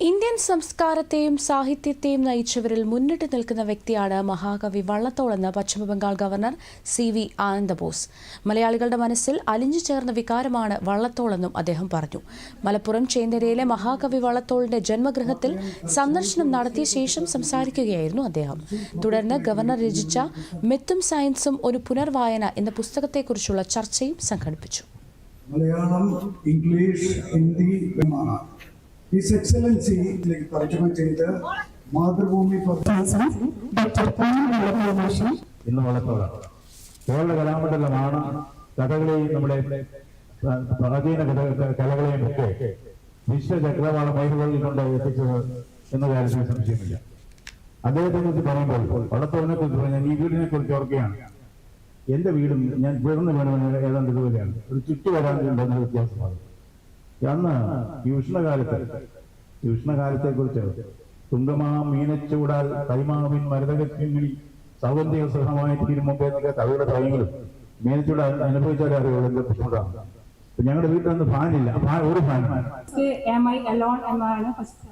Indian സംസ്കാരത്തെയും സാഹിത്യത്തെയും നയിച്ചവരിൽ മുന്നിട്ട് നിൽക്കുന്ന വ്യക്തിയാണ് മഹാകവി വള്ളത്തോളെന്ന് Paschimabangal governor C V Ananda Bose. മലയാളികളുടെ മനസ്സിൽ അലിഞ്ഞു ചേർന്ന വികാരമാണ് വള്ളത്തോളെന്നും അദ്ദേഹം പറഞ്ഞു. മലപ്പുറം ചേന്തരയിലെ മഹാകവി വള്ളത്തോളിന്റെ ജന്മഗൃഹത്തിൽ സന്ദർശനം നടത്തിയ ശേഷം സംസാരിക്കുകയായിരുന്നു അദ്ദേഹം. തുടർന്ന് ഗവർണർ രചിച്ച മെത്തും സയൻസും ഒരു പുനർവായന എന്ന പുസ്തകത്തെക്കുറിച്ചുള്ള ചർച്ചയും സംഘടിപ്പിച്ചു. മലയാളം ഇംഗ്ലീഷ് ഹിന്ദി വിമാനം ഹിസ് എക്സലൻസിയിലേക്ക് തർജമ ചെയ്ത് മാതൃഭൂമി ഡോക്ടർ ഇന്ന് കേരള കലാമണ്ഡലമാണ് കഥകളെയും നമ്മുടെ പ്ര- പ്രാചീന കലകളെയും ഒക്കെ വിശ്വചക്രവാള മൈലുകളിൽ കൊണ്ട് എത്തിച്ചത് എന്ന കാര്യത്തിൽ സംശയമില്ല. അദ്ദേഹത്തെ കുറിച്ച് പറയുമ്പോൾ വടത്തോളിനെ കുറിച്ച് പറഞ്ഞാൽ ഈ വീടിനെ കുറിച്ച് ഓർക്കുകയാണ്. എന്റെ വീടും ഞാൻ പിറന്നു വേണമെന്ന് ഏതാണ്ട് ഇതുപോലെയാണ്. ഒരു ചുറ്റു വരാനുണ്ടെന്ന വ്യത്യാസമാണ്. അന്ന് ഈ ഉഷ്ണകാലത്ത് ഈ ഉഷ്ണകാലത്തെ കുറിച്ച് തുങ്കമാ മീനച്ചൂടാൽ കൈമാവിൻ മരതകത്തിങ്ങിണി സൗകര്യ സഹമായി തീരും മുമ്പേ എന്നൊക്കെ കവിയുടെ പറയുമെങ്കിലും മീനച്ചൂട് അനുഭവിച്ചാലേ അറിയുള്ളൂ എന്റെ ബുദ്ധിമുട്ടാണ്. ഞങ്ങളുടെ വീട്ടിൽ നിന്ന് ഫാനില്ല. ഒരു ഫാൻ? ഫസ്റ്റ്